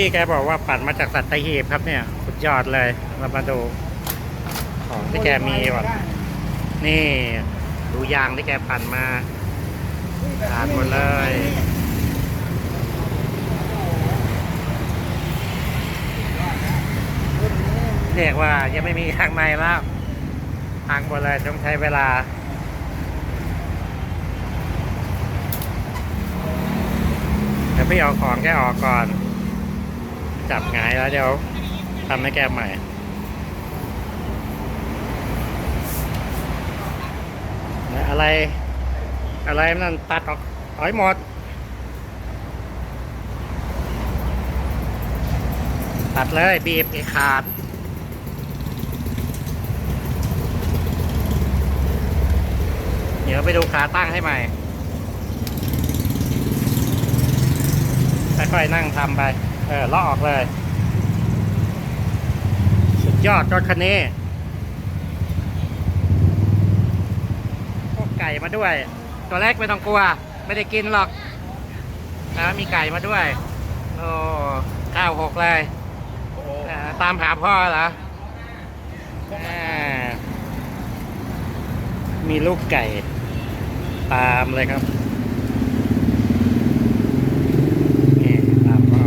พี่แกบอกว่าปั่นมาจากสัตหีบครับเนี่ย สุดยอดเลย เรามาดูของที่แกมีก่อนนี่ ดูยางที่แกปั่นมาขาดหมดเลยเรียกว่ายังไม่มีทางในแล้วทางหมดเลยต้องใช้เวลาเดี๋ยวพี่เอาของแกออกก่อน จับงายแล้วเดี๋ยวทำให้แกใหม่ อะไร อะไรนั่นตัดออกถอยหมด ตัดเลยบีบให้ขาดเดี๋ยวไปดูขาตั้งให้ใหม่ ค่อยๆนั่งทำไป เออลอกออกเลย สุดยอดรถคันนี้พวกไก่มาด้วย ตัวแรกไม่ต้องกลัว ไม่ได้กินหรอกนะมีไก่มาด้วย โอ้ข้าวหกเลยอ่าตามหาพ่อเหรออ่มีลูกไก่ ตามเลยครับ นี่ตามพ่อ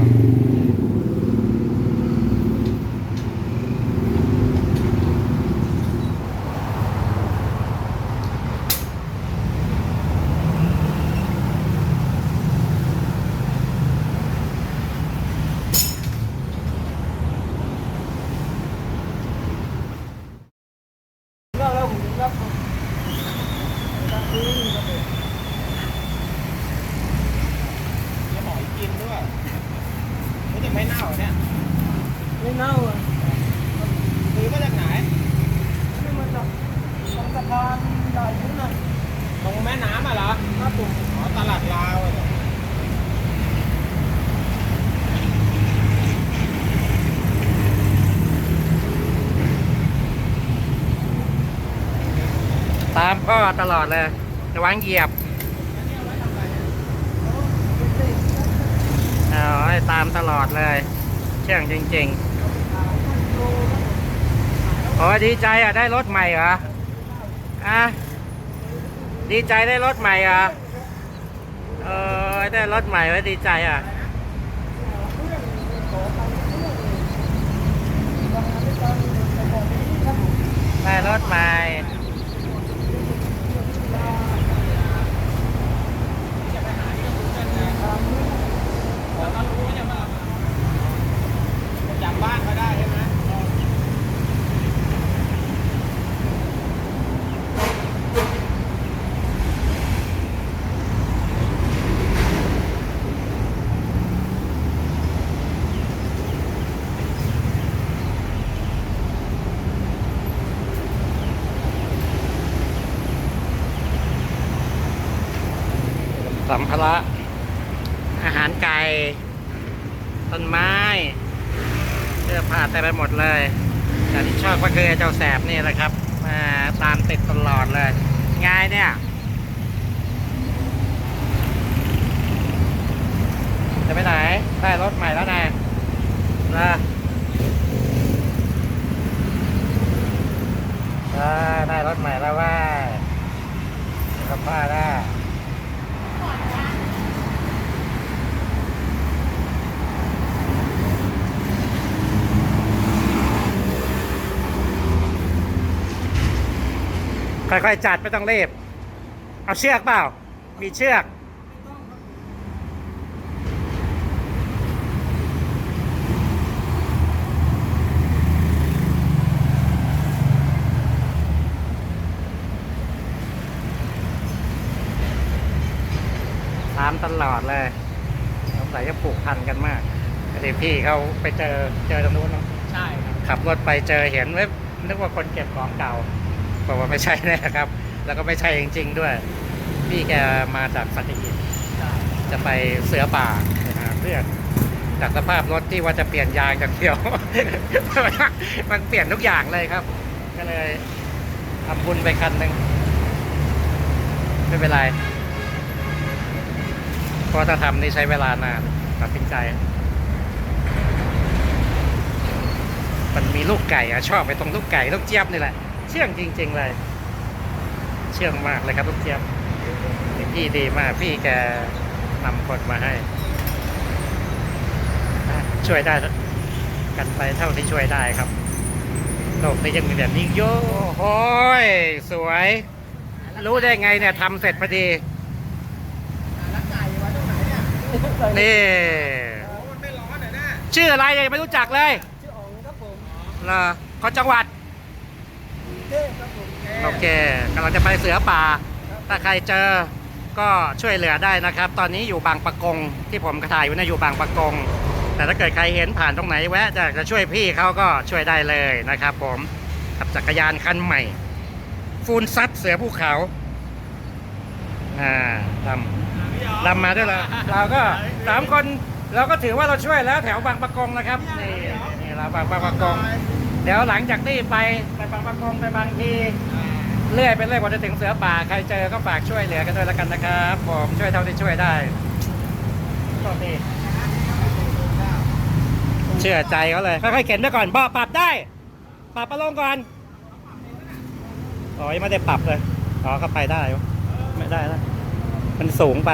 ไม่เน่าเนี่ยไม่เน่าอะซื้อมาจากไหนนี่มันจากตรงสะพานใหญ่ขึ้นน่ะตรงแม่น้ำอะเหรอครับผมอ๋อตลาดลาวอะเหรอตามพ่อตลอดเลยระวังเหยียบเอาให้ตามตลอดเลย เชื่องจริงๆโอ้ดีใจอะได้รถใหม่เหรออะดีใจได้รถใหม่เหรอเออได้รถใหม่ไว้ดีใจอะได้รถใหม่ จำบ้านเขาได้ใช่ไหม สัมภาระ อาหารไก่ต้นไม้เสื้อผ้าเต็มไปหมดเลยแต่ที่ชอบก็คือไอ้เจ้าแสบนี่แหละครับมาตามติดตลอดเลยง่ายเนี่ยจะไปไหนได้รถใหม่แล้วนะนะได้รถใหม่แล้วว่ากับผ้าได้ ค่อยๆจัดไม่ต้องรีบเอาเชือกเปล่า มีเชือก ตามตลอดเลยสงสัยจะผูกพันกันมากพอดีพี่เขาไปเจอเจอตรงนู้นเนอะใช่ครับขับรถไปเจอเห็นเว็บนึกว่าคนเก็บของเก่า บอกว่าไม่ใช่แน่ครับ แล้วก็ไม่ใช่จริง ๆ ด้วย พี่แกมาจากสัตหีบใช่จะไปเสือป่าเพื่อนจากสภาพรถที่ว่าจะเปลี่ยนยางจากเดียว มันเปลี่ยนทุกอย่างเลยครับ ก็เลยทำบุญไปคันหนึ่งไม่เป็นไรเพราะถ้าทำนี่ใช้เวลานานตัดสินใจ มันมีลูกไก่อะชอบไปตรงลูกไก่ลูกเจี๊ยบนี่แหละ เชื่องจริง ๆ เลย เชื่องมากเลยครับลูกเจี๊ยบพี่ดีมากพี่แกนำคนมาให้อะช่วยได้กันไปเท่าที่ช่วยได้ครับโลกนี้ยังมีแบบนี้เยอะโอ้ยสวย รู้ได้ไงเนี่ยทำเสร็จพอดีแล้วไก่ไว้ตรงไหนเนี่ยนี่โอ้มันไม่ร้อนเหรอเนี่ยชื่ออะไรยังไม่รู้จักเลยชื่ออ๋องครับผมเหรอคนจังหวัด เทพครับผม โอ เคกำลังจะไปเสือป่า ถ้าใครเจอก็ช่วยเหลือได้นะครับ ตอนนี้อยู่บางปะกงที่ผมถ่ายอยู่นะอยู่บางปะกง แต่ถ้าเกิดใครเห็นผ่านตรงไหนแวะจะจะช่วยพี่เขาก็ช่วยได้เลยนะครับผมขับจักรยานคันใหม่ ฟูนซัดเสือภูเขาอ่าลำลำมาด้วยเรอเราก็สามคนเราก็ถือว่าเราช่วยแล้วแถวบางปะกงนะครับนี่นี่เราบางบางปะกงเดี๋ยวหลังจากนี้ไปไปบางปะกงไปบางที เรื่อยไปเรื่อยกว่าจะถึงเสือป่าใครเจอก็ฝากช่วยเหลือกันด้วยแล้วกันนะครับผมช่วยเท่าที่ช่วยได้โชคดีเชื่อใจเขาเลยค่อยๆเข็นไปก่อนบอปรับได้ ปรับประลงก่อนอ๋อยังไม่ได้ปรับเลยอ๋อเข้าไปได้ไม่ได้แล้วมันสูงไป